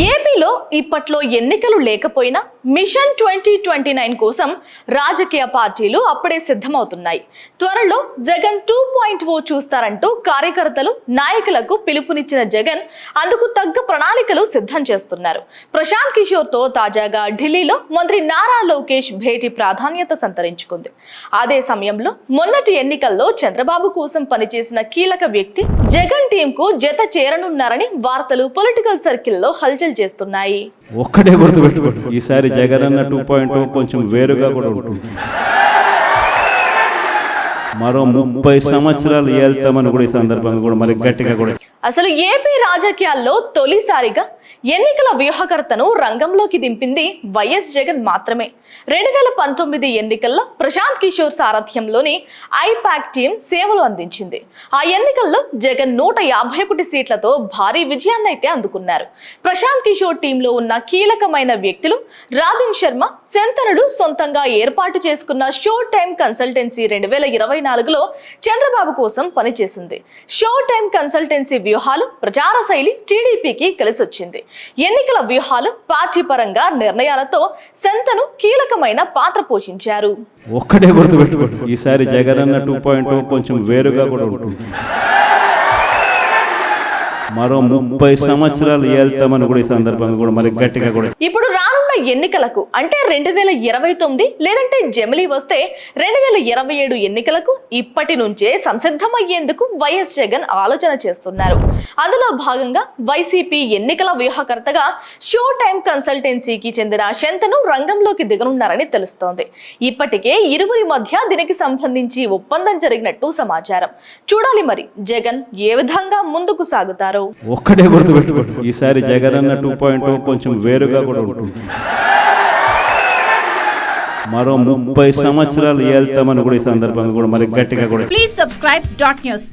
ఏపీలో ఇప్పట్లో ఎన్నికలు లేకపోయినా మిషన్ ట్వంటీ ట్వంటీ నైన్ కోసం రాజకీయ పార్టీలు అప్పుడే సిద్ధమవుతున్నాయి. త్వరలో జగన్ టూ పాయింట్ ఓ చూస్తారంటూ కార్యకర్తలు నాయకులకు పిలుపునిచ్చిన జగన్ అందుకు తగ్గ ప్రణాళికలు సిద్ధం చేస్తున్నారు. ప్రశాంత్ కిషోర్తో తాజాగా ఢిల్లీలో మంత్రి నారా లోకేష్ భేటీ ప్రాధాన్యత సంతరించుకుంది. అదే సమయంలో మొన్నటి ఎన్నికల్లో చంద్రబాబు కోసం పనిచేసిన కీలక వ్యక్తి జగన్ టీంకు జత చేరనున్నారని వార్తలు పొలిటికల్ సర్కిల్లో హల్చల్ చేస్తున్నాయి. ఒక్కటే గుర్తుపెట్టుకోండి. ఈసారి జగన్ అన్న టూ పాయింట్ oh కొంచెం వేరుగా కూడా ఉంటుంది. మరో ముప్పై సంవత్సరాలు ఏళ్తామని కూడా ఈ సందర్భంగా కూడా మరి గట్టిగా కూడా అసలు ఏపీ రాజకీయాల్లో తొలిసారిగా ఎన్నికల వ్యూహకర్తను రంగంలోకి దింపింది వైఎస్ జగన్ మాత్రమే. రెండు వేల పంతొమ్మిది ఎన్నికల్లో ప్రశాంత్ కిషోర్ సారథ్యంలోని ఐపాక్ టీం సేవలు అందించింది. ఆ ఎన్నికల్లో జగన్ నూట యాభై ఒకటి సీట్లతో భారీ విజయాన్ని అయితే అందుకున్నారు. ప్రశాంత్ కిషోర్ టీంలో ఉన్న కీలకమైన వ్యక్తులు రాబిన్ శర్మ శంతనుడు సొంతంగా ఏర్పాటు చేసుకున్న షో టైమ్ కన్సల్టెన్సీ రెండు వేల ఇరవై నాలుగులో చంద్రబాబు కోసం పనిచేసింది. షో టైమ్ కన్సల్టెన్సీ వ్యూహాలు ప్రచార శైలి టీడీపీకి కలిసొచ్చింది. ఎన్నికల వ్యూహాలు పార్టీ పరంగా నిర్ణయాలతో శంతను కీలకమైన పాత్ర పోషించారు. ఒక్కటే గుర్తుపెట్టుకోండి ఈసారి జగన్ అన్న టూ పాయింట్ కొంచెం వేరుగా కూడా ఉంటుంది. మరో ముప్పై సంవత్సరాలు ఏళ్తామని కూడా ఈ సందర్భంగా కూడా మరి గట్టిగా కూడా ఇప్పుడు రానున్న ఎన్నికలకు అంటే రెండు వేల ఇరవై తొమ్మిది లేదంటే జమిలీ వస్తే రెండు వేల ఇరవై ఏడు ఎన్నికలకు ఇప్పటి నుంచే సంసిద్ధమయ్యేందుకు వైఎస్ జగన్ ఆలోచన చేస్తున్నారు. అందులో భాగంగా వైసీపీ ఎన్నికల వ్యూహకర్తగా షో టైమ్ కన్సల్టెన్సీకి చెందిన శంతను రంగంలోకి దిగనున్నారని తెలుస్తోంది. ఇప్పటికే ఇరువురి మధ్య దీనికి సంబంధించి ఒప్పందం జరిగినట్టు సమాచారం. చూడాలి మరి జగన్ ఏ విధంగా ముందుకు సాగుతారో. ఒక్కటే గుర్తుపెట్టుకోండి ఈసారి జగన్ అన్న టూ పాయింట్ కొంచెం వేరుగా కూడా ఉంటుంది. మరో ముప్పై సంవత్సరాలు వెళ్తామని కూడా ఈ సందర్భంగా కూడా మరి గట్టిగా కూడా Please subscribe dot news.